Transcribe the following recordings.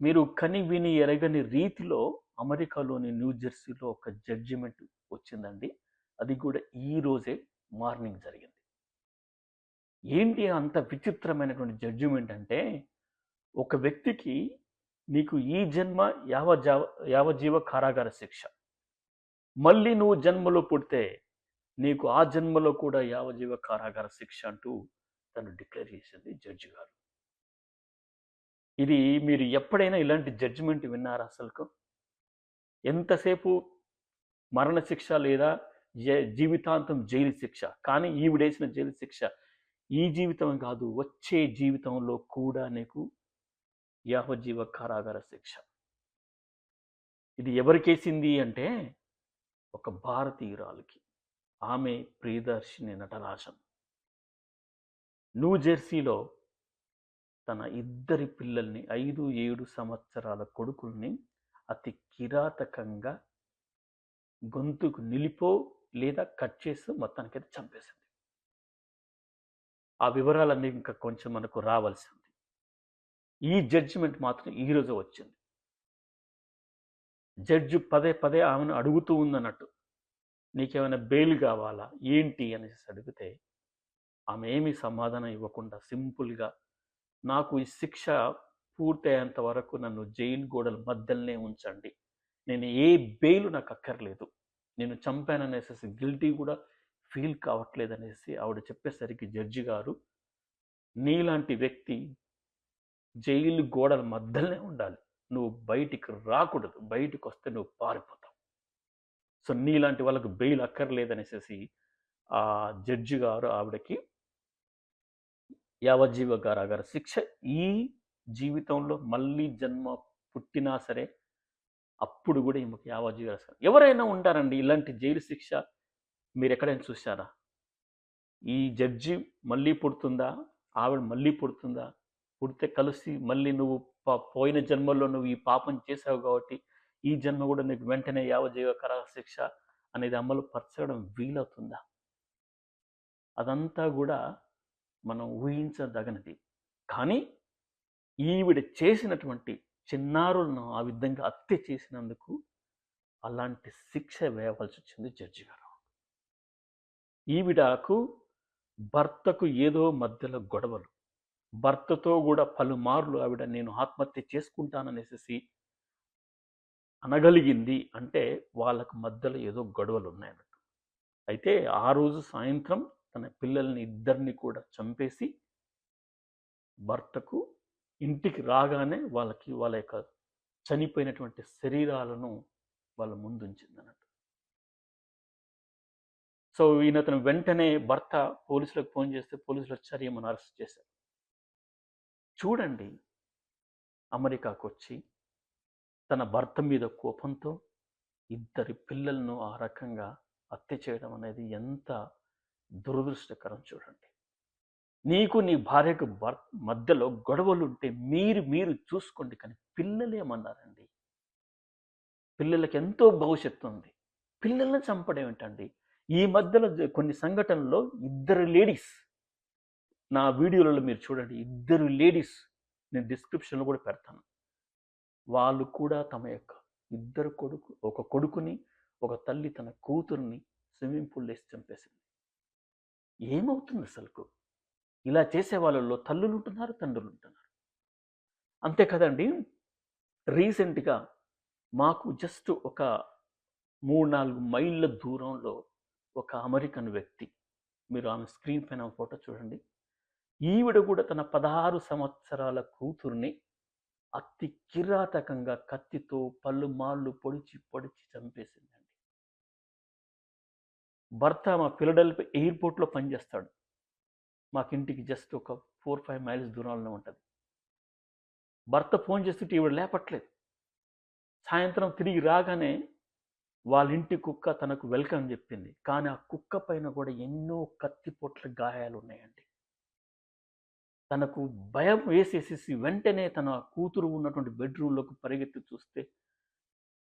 మీరు కని విని ఎరగని రీతిలో అమెరికాలోని న్యూ జెర్సీలో ఒక జడ్జిమెంట్ వచ్చిందండి. అది కూడా ఈ రోజే మార్నింగ్ జరిగింది. ఏంటి అంత విచిత్రమైనటువంటి జడ్జిమెంట్ అంటే ఒక వ్యక్తికి నీకు ఈ జన్మ యావజావ యావజీవ కారాగార శిక్ష. మళ్ళీ నువ్వు జన్మలో పుడితే నీకు ఆ జన్మలో కూడా యావజీవ కారాగార శిక్ష అంటూ తను డిక్లేర్ చేసింది జడ్జి గారు. ఇది మీరు ఎప్పుడైనా ఇలాంటి జడ్జిమెంట్ విన్నారా అసలుకు? ఎంతసేపు మరణశిక్ష లేదా జీవితాంతం జైలు శిక్ష? కానీ ఈవిడేసిన జైలు శిక్ష ఈ జీవితం కాదు వచ్చే జీవితంలో కూడా నీకు యావజ్జీవ కారాగార శిక్ష. ఇది ఎవరికేసింది అంటే ఒక భారతీయురాలికి. ఆమె ప్రియదర్శిని నటరాజన్. న్యూ జెర్సీలో తన ఇద్దరి పిల్లల్ని ఐదు ఏడు సంవత్సరాల కొడుకుల్ని అతి కిరాతకంగా గొంతుకు నిలిపో లేదా కట్ చేసి మొత్తానికైతే చంపేసింది. ఆ వివరాలన్నీ ఇంకా కొంచెం మనకు రావాల్సింది. ఈ జడ్జిమెంట్ మాత్రం ఈరోజు వచ్చింది. జడ్జి పదే పదే ఆమెను అడుగుతూ ఉందన్నట్టు నీకేమైనా బెయిల్ కావాలా? ఏంటి? అనేసి అడిగితే ఆమె ఏమీ సమాధానం ఇవ్వకుండా సింపుల్గా నాకు ఈ శిక్ష పూర్తయ్యేంత వరకు నన్ను జైలు గోడల మధ్యలోనే ఉంచండి. నేను ఏ బెయిలు నాకు అక్కర్లేదు. నేను చంపాననేసి గిల్టీ కూడా ఫీల్ కావట్లేదు అనేసి ఆవిడ చెప్పేసరికి జడ్జి గారు నీలాంటి వ్యక్తి జైలు గోడల మధ్యలోనే ఉండాలి. నువ్వు బయటికి రాకూడదు. బయటికి వస్తే నువ్వు పారిపోతావు. సో నీలాంటి వాళ్ళకు బెయిల్ అక్కర్లేదనేసి ఆ జడ్జి గారు ఆవిడకి యావజ్జీవ కారాగార శిక్ష ఈ జీవితంలో మళ్ళీ జన్మ పుట్టినా సరే అప్పుడు కూడా ఈమెకు యావజ్జీవ ఎవరైనా ఉంటారండి ఇలాంటి జైలు శిక్ష మీరు ఎక్కడైనా చూశారా? ఈ జడ్జి మళ్ళీ పుడుతుందా? ఆవిడ మళ్ళీ పుడుతుందా? పుడితే కలిసి మళ్ళీ నువ్వు పోయిన జన్మల్లో నువ్వు ఈ పాపం చేసావు కాబట్టి ఈ జన్మ కూడా నీకు వెంటనే యావజీవ కరా శిక్ష అనేది అమలు పరచడం వీలవుతుందా? అదంతా కూడా మనం ఊహించదగనది. కానీ ఈవిడ చేసినటువంటి చిన్నారులను ఆ విధంగా హత్య చేసినందుకు అలాంటి శిక్ష వేయవలసి వచ్చింది జడ్జి గారు. ఈవిడకు భర్తకు ఏదో మధ్యలో గొడవలు. భర్తతో కూడా పలుమార్లు ఆవిడ నేను ఆత్మహత్య చేసుకుంటాననేసి అనగలిగింది అంటే వాళ్ళకు మధ్యలో ఏదో గొడవలు ఉన్నాయన్నట్టు అయితే ఆ రోజు సాయంత్రం తన పిల్లల్ని ఇద్దరిని కూడా చంపేసి భర్తకు ఇంటికి రాగానే వాళ్ళకి వాళ్ళ యొక్క చనిపోయినటువంటి శరీరాలను వాళ్ళ ముందుంచింది అన్నట్టు సో ఈయన అతను వెంటనే భర్త పోలీసులకు ఫోన్ చేస్తే పోలీసులు వచ్చారు ఏమని అరెస్ట్ చేశారు. చూడండి అమెరికాకు వచ్చి తన భర్త మీద కోపంతో ఇద్దరి పిల్లలను ఆ రకంగా హత్య చేయడం అనేది ఎంత దురదృష్టకరం చూడండి. నీకు నీ భార్యకు భర్ మధ్యలో గొడవలు ఉంటే మీరు మీరు చూసుకోండి కానీ పిల్లలేమన్నారండి పిల్లలకి ఎంతో భవిష్యత్తు ఉంది. పిల్లల్ని చంపడం ఏంటండి ఈ మధ్యలో కొన్ని సంఘటనల్లో ఇద్దరు లేడీస్ నా వీడియోలలో మీరు చూడండి ఇద్దరు లేడీస్ నేను డిస్క్రిప్షన్లో కూడా పెడతాను. వాళ్ళు కూడా తమ యొక్క ఇద్దరు కొడుకు ఒక కొడుకుని ఒక తల్లి తన కూతుర్ని స్విమ్మింగ్ పూల్ వేసి చంపేసింది. ఏమవుతుంది అసలుకు? ఇలా చేసే వాళ్ళల్లో తల్లులు ఉంటున్నారు తండ్రులు ఉంటున్నారు అంతే కదండి. రీసెంట్గా మాకు జస్ట్ ఒక మూడు నాలుగు మైళ్ళ దూరంలో ఒక అమెరికన్ వ్యక్తి మీరు ఆమె స్క్రీన్ పైన ఫోటో చూడండి. ఈవిడ కూడా తన పదహారు సంవత్సరాల కూతుర్ని అతి కిరాతకంగా కత్తితో పళ్ళు మాళ్ళు పొడిచి పొడిచి చంపేసింది. భర్త మా ఫిలడెల్ఫియా ఎయిర్పోర్ట్లో పనిచేస్తాడు. మాకింటికి జస్ట్ ఒక ఫోర్ ఫైవ్ మైల్స్ దూరంలో ఉంటుంది. భర్త ఫోన్ చేస్తుంటే ఈవిడ లేపట్లేదు. సాయంత్రం తిరిగి రాగానే వాళ్ళ ఇంటి కుక్క తనకు వెల్కమ్ చెప్పింది. కానీ ఆ కుక్క పైన కూడా ఎన్నో కత్తిపోట్ల గాయాలు ఉన్నాయండి తనకు భయం వేసేసేసి వెంటనే తన కూతురు ఉన్నటువంటి బెడ్రూమ్లోకి పరిగెత్తి చూస్తే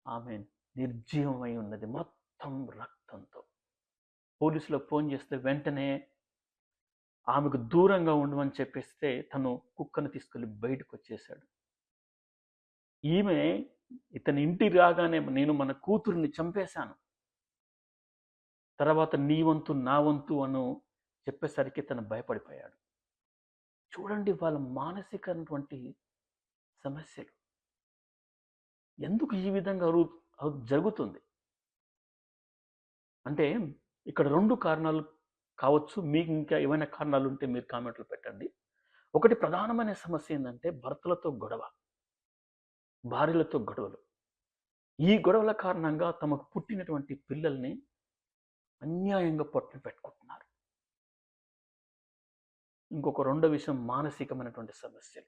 ఆమె నిర్జీవమై ఉన్నది. మొత్తం రక్తంతో. పోలీసులకు ఫోన్ చేస్తే వెంటనే ఆమెకు దూరంగా ఉండమని చెప్పేస్తే తను కుక్కను తీసుకెళ్ళి బయటకు వచ్చేసాడు ఈమె ఇతని ఇంటికి రాగానే నేను మన కూతురిని చంపేశాను. తర్వాత నీ వంతు నా వంతు అను చెప్పేసరికి తను భయపడిపోయాడు. చూడండి వాళ్ళ మానసికమైనటువంటి సమస్యలు. ఎందుకు ఈ విధంగా జరుగుతుంది? అంటే ఇక్కడ రెండు కారణాలు కావచ్చు. మీకు ఇంకా ఏమైనా కారణాలు ఉంటే మీరు కామెంట్లు పెట్టండి. ఒకటి ప్రధానమైన సమస్య ఏంటంటే భర్తలతో గొడవ. భార్యలతో గొడవలు. ఈ గొడవల కారణంగా తమకు పుట్టినటువంటి పిల్లల్ని అన్యాయంగా పొట్టన పెట్టుకుంటున్నారు. ఇంకొక రెండో విషయం మానసికమైనటువంటి సమస్యలు.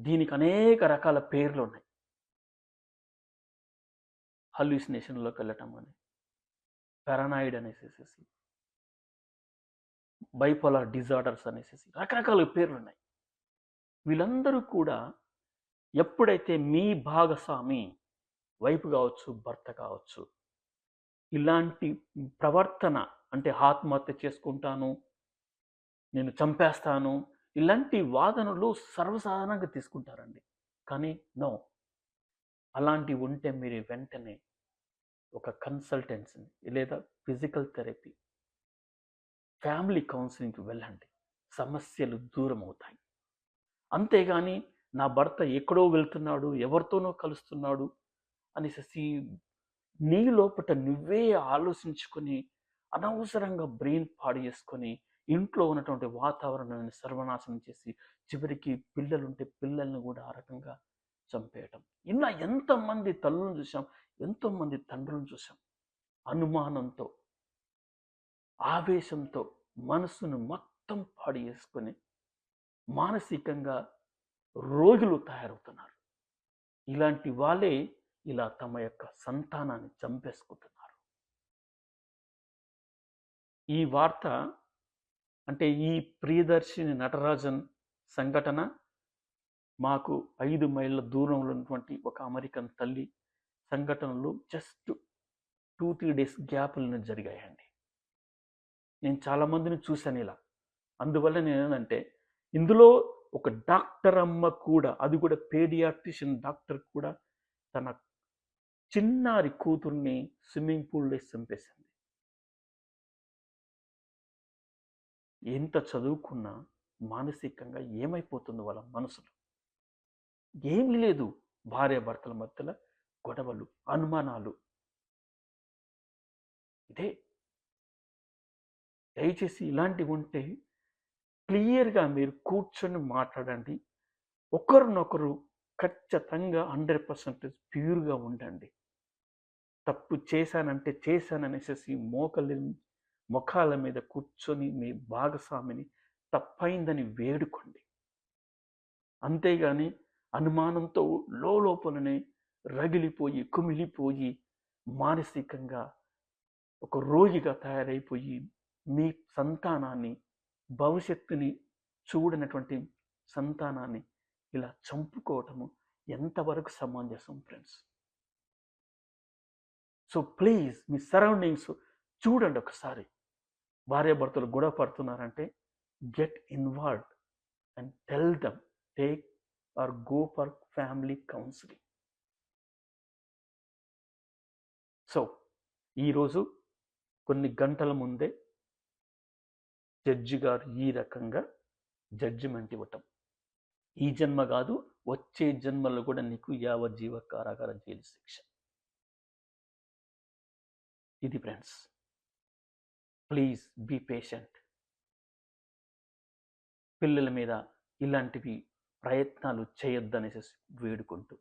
దీనికి అనేక రకాల పేర్లు ఉన్నాయి హల్యూసినేషన్లోకి వెళ్ళటం అని పారానాయిడ్ అనేసేసి బైపోలార్ డిజార్డర్స్ అనేసి రకరకాల పేర్లు ఉన్నాయి వీళ్ళందరూ కూడా ఎప్పుడైతే మీ భాగస్వామి వైపు కావచ్చు భర్త కావచ్చు ఇలాంటి ప్రవర్తన అంటే ఆత్మహత్య చేసుకుంటాను నేను చంపేస్తాను ఇలాంటి వాదనలు సర్వసాధారణంగా తీసుకుంటారండి. కానీ నో. అలాంటివి ఉంటే మీరు వెంటనే ఒక కన్సల్టెన్సీని లేదా ఫిజికల్ థెరపీ. ఫ్యామిలీ కౌన్సిలింగ్కి వెళ్ళండి. సమస్యలు దూరం అవుతాయి అంతేగాని నా భర్త ఎక్కడో వెళ్తున్నాడు ఎవరితోనో కలుస్తున్నాడు అనేసి నీ లోపల నువ్వే ఆలోచించుకొని అనవసరంగా బ్రెయిన్ పాడు చేసుకొని ఇంట్లో ఉన్నటువంటి వాతావరణాన్ని సర్వనాశనం చేసి చివరికి పిల్లలుంటే పిల్లల్ని కూడా ఆ రకంగా చంపేయటం. ఇలా ఎంతమంది తల్లులను చూసాం ఎంతోమంది తండ్రులను చూసాం అనుమానంతో ఆవేశంతో మనసును మొత్తం పాడు చేసుకొని మానసికంగా రోగులు తయారవుతున్నారు. ఇలాంటి వాళ్ళే ఇలా తమ యొక్క సంతానాన్ని చంపేసుకుంటున్నారు. ఈ వార్త అంటే ఈ ప్రియదర్శిని నటరాజన్ సంఘటన మాకు ఐదు మైళ్ళ దూరంలో ఉన్నటువంటి ఒక అమెరికన్ తల్లి సంఘటనలు జస్ట్ టూ త్రీ డేస్ గ్యాప్లను జరిగాయండి. నేను చాలామందిని చూశాను ఇలా. అందువల్ల నేను ఏంటంటే ఇందులో ఒక డాక్టర్ అమ్మ కూడా అది కూడా పేడియాట్రిషియన్ డాక్టర్ కూడా తన చిన్నారి కూతుర్ని స్విమ్మింగ్ పూల్లో చంపేసింది. ఎంత చదువుకున్నా మానసికంగా ఏమైపోతుంది వాళ్ళ మనసులో? ఏమీ లేదు. భార్య భర్తల మధ్యలో గొడవలు అనుమానాలు. ఇదే దయచేసి ఇలాంటివి ఉంటే క్లియర్గా మీరు కూర్చొని మాట్లాడండి. ఒకరినొకరు ఖచ్చితంగా హండ్రెడ్ పర్సెంట్ ప్యూర్గా ఉండండి. తప్పు చేశానంటే చేశాననేసి మోకలి ముఖాల మీద కూర్చొని మీ భాగస్వామిని తప్పైందని వేడుకోండి. అంతేగాని అనుమానంతో లోపలనే రగిలిపోయి కుమిలిపోయి మానసికంగా ఒక రోగిగా తయారైపోయి మీ సంతానాన్ని భవిష్యత్తుని చూడనటువంటి సంతానాన్ని ఇలా చంపుకోవటము ఎంతవరకు సమంజసం ఫ్రెండ్స్ సో ప్లీజ్ మీ సరౌండింగ్స్ చూడండి ఒకసారి. భార్యాభర్తలు గొడవ పడుతున్నారంటే get involved and tell them take or go for family counselling so ఈరోజు కొన్ని గంటల ముందే జడ్జి గారు ఈ రకంగా జడ్జిమెంట్ ఇవ్వటం. ఈ జన్మ కాదు వచ్చే జన్మలో కూడా నీకు యావజ్జీవ కారాగార జైలు శిక్ష. ఇది ఫ్రెండ్స్ ప్లీజ్ బీ పేషెంట్. పిల్లల మీద ఇలాంటివి ప్రయత్నాలు చేయొద్దనేసి వేడుకుంటూ